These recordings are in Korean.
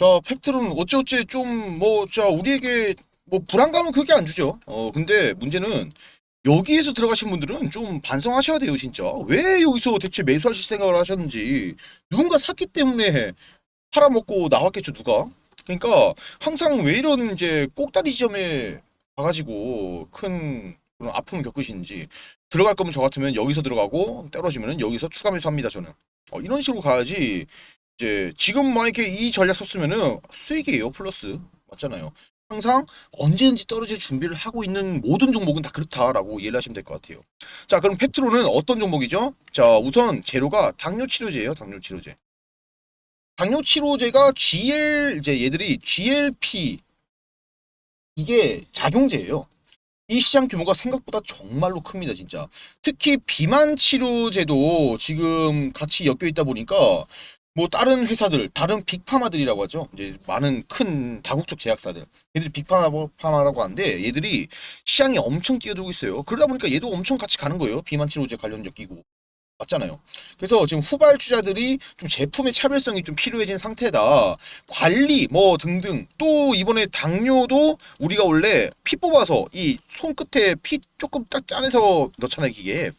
자, 팩트는 어찌어찌 좀 뭐 자 우리에게 뭐 불안감은 크게 안 주죠. 어 근데 문제는 여기에서 들어가신 분들은 좀 반성하셔야 돼요, 진짜. 왜 여기서 대체 매수하실 생각을 하셨는지 누군가 샀기 때문에 팔아먹고 나왔겠죠, 누가? 그러니까 항상 왜 이런 이제 꼭다리 지점에 가가지고 큰 그런 아픔을 겪으시는지 들어갈 거면 저 같으면 여기서 들어가고 떨어지면은 여기서 추가 매수합니다, 저는. 어, 이런 식으로 가야지 이제 지금 막 이렇게 이 전략 썼으면은 수익이에요, 플러스. 맞잖아요. 항상 언제든지 떨어질 준비를 하고 있는 모든 종목은 다 그렇다라고 이해를 하시면 될 것 같아요. 자, 그럼 팩트로는 어떤 종목이죠? 자, 우선 재료가 당뇨 치료제예요. 당뇨 치료제. 당뇨 치료제가 GL 이제 얘들이 GLP 이게 작용제예요. 이 시장 규모가 생각보다 정말로 큽니다, 진짜. 특히 비만 치료제도 지금 같이 엮여 있다 보니까 뭐 다른 회사들, 다른 빅파마들이라고 하죠. 이제 많은 큰 다국적 제약사들. 얘들이 빅파마라고 하는데 얘들이 시장에 엄청 뛰어들고 있어요. 그러다 보니까 얘도 엄청 같이 가는 거예요. 비만 치료제 관련 엮이고. 맞잖아요. 그래서 지금 후발주자들이 좀 제품의 차별성이 좀 필요해진 상태다. 관리 뭐 등등 또 이번에 당뇨도 우리가 원래 피 뽑아서 이 손끝에 피 조금 딱 짜내서 넣잖아요 기계에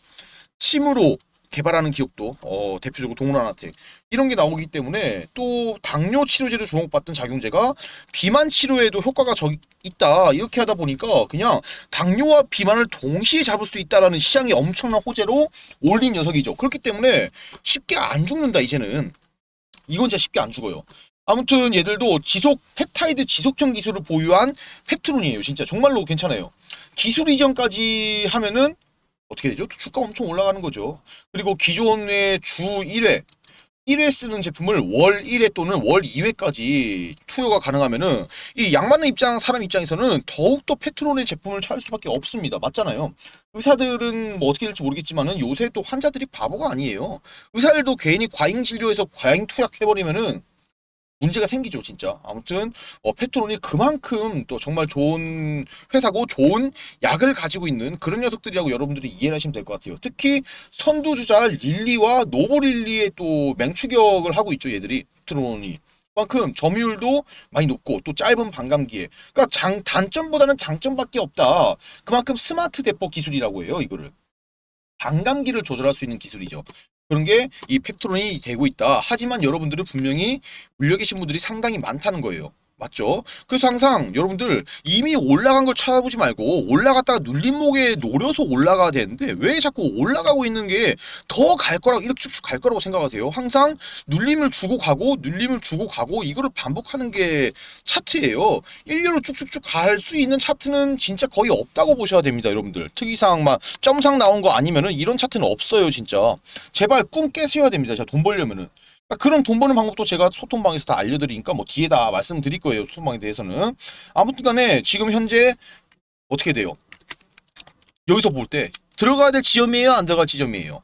침으로 개발하는 기업도 어, 대표적으로 동물하나텍 이런 게 나오기 때문에 또 당뇨 치료제로 주목받던 작용제가 비만 치료에도 효과가 저 있다 이렇게 하다 보니까 그냥 당뇨와 비만을 동시에 잡을 수 있다라는 시장이 엄청난 호재로 올린 녀석이죠. 그렇기 때문에 쉽게 안 죽는다 이제는 이건 진짜 쉽게 안 죽어요. 아무튼 얘들도 지속 펩타이드 지속형 기술을 보유한 펩트론이에요. 진짜 정말로 괜찮아요. 기술 이전까지 하면은 어떻게 되죠? 또 주가 엄청 올라가는 거죠. 그리고 기존의 주 1회 1회 쓰는 제품을 월 1회 또는 월 2회까지 투여가 가능하면은 이 양맞는 입장 사람 입장에서는 더욱더 페트론의 제품을 찾을 수밖에 없습니다. 맞잖아요. 의사들은 뭐 어떻게 될지 모르겠지만은 요새 또 환자들이 바보가 아니에요. 의사들도 괜히 과잉 진료에서 과잉 투약해버리면은 문제가 생기죠, 진짜. 아무튼 어, 페트론이 그만큼 또 정말 좋은 회사고 좋은 약을 가지고 있는 그런 녀석들이라고 여러분들이 이해를 하시면 될 것 같아요. 특히 선두주자 릴리와 노보릴리의 또 맹추격을 하고 있죠, 얘들이 페트론이. 그만큼 점유율도 많이 높고 또 짧은 반감기에 그러니까 장 단점보다는 장점밖에 없다. 그만큼 스마트 대포 기술이라고 해요, 이거를. 반감기를 조절할 수 있는 기술이죠. 그런 게 이 펩트론이 되고 있다. 하지만 여러분들은 분명히 물려 계신 분들이 상당히 많다는 거예요. 맞죠? 그래서 항상 여러분들 이미 올라간 걸 찾아보지 말고 올라갔다가 눌림목에 노려서 올라가야 되는데 왜 자꾸 올라가고 있는 게 더 갈 거라고 이렇게 쭉쭉 갈 거라고 생각하세요? 항상 눌림을 주고 가고 눌림을 주고 가고 이거를 반복하는 게 차트예요. 일렬로 쭉쭉쭉 갈 수 있는 차트는 진짜 거의 없다고 보셔야 됩니다, 여러분들. 특이사항 막 점상 나온 거 아니면은 이런 차트는 없어요, 진짜. 제발 꿈 깨셔야 됩니다. 자, 돈 벌려면은. 그러니까 그런 돈 버는 방법도 제가 소통방에서 다 알려드리니까 뭐 뒤에 다 말씀드릴 거예요 소통방에 대해서는 아무튼 간에 지금 현재 어떻게 돼요 여기서 볼 때 들어가야 될 지점이에요 안 들어갈 지점이에요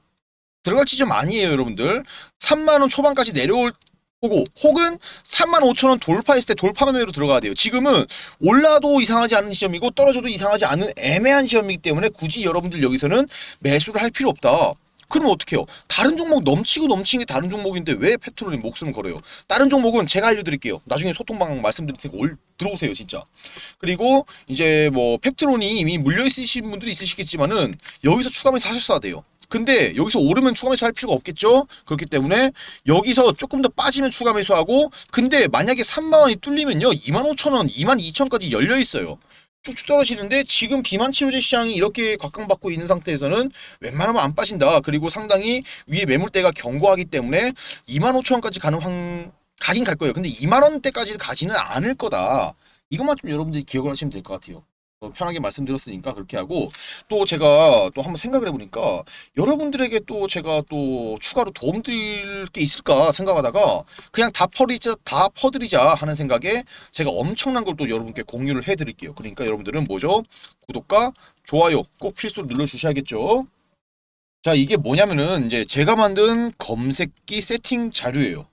들어갈 지점 아니에요 여러분들 3만원 초반까지 내려올 보고 혹은 3만 5천 원 돌파했을 때 돌파 매매로 들어가야 돼요. 지금은 올라도 이상하지 않은 지점이고 떨어져도 이상하지 않은 애매한 지점이기 때문에 굳이 여러분들 여기서는 매수를 할 필요 없다. 그럼 어떻게 해요? 다른 종목 넘치고 넘치는 게 다른 종목인데 왜 페트롤이 목숨 걸어요? 다른 종목은 제가 알려드릴게요. 나중에 소통방 말씀드릴 테니까 올 들어오세요, 진짜. 그리고 이제 뭐 펩트론이 이미 물려 있으신 분들이 있으시겠지만은 여기서 추가 매수 하셨어야 돼요. 근데 여기서 오르면 추가 매수할 필요가 없겠죠? 그렇기 때문에 여기서 조금 더 빠지면 추가 매수하고 근데 만약에 3만 원이 뚫리면요 2만 5천 원, 2만 2천까지 열려 있어요. 쭉쭉 떨어지는데 지금 비만 치료제 시장이 이렇게 각광받고 있는 상태에서는 웬만하면 안 빠진다. 그리고 상당히 위에 매물대가 견고하기 때문에 2만 5천 원까지 가는 확 가긴 갈 거예요. 근데 2만 원대까지 가지는 않을 거다. 이것만 좀 여러분들이 기억을 하시면 될 것 같아요. 어, 편하게 말씀드렸으니까 그렇게 하고 또 제가 또 한번 생각을 해보니까 여러분들에게 또 제가 또 추가로 도움 드릴 게 있을까 생각하다가 그냥 다 퍼리자 다 퍼드리자 하는 생각에 제가 엄청난 걸 또 여러분께 공유를 해드릴게요. 그러니까 여러분들은 뭐죠? 구독과 좋아요 꼭 필수로 눌러주셔야겠죠. 자 이게 뭐냐면은 이제 제가 만든 검색기 세팅 자료예요.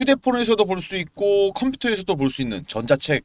휴대폰에서도 볼 수 있고 컴퓨터에서도 볼 수 있는 전자책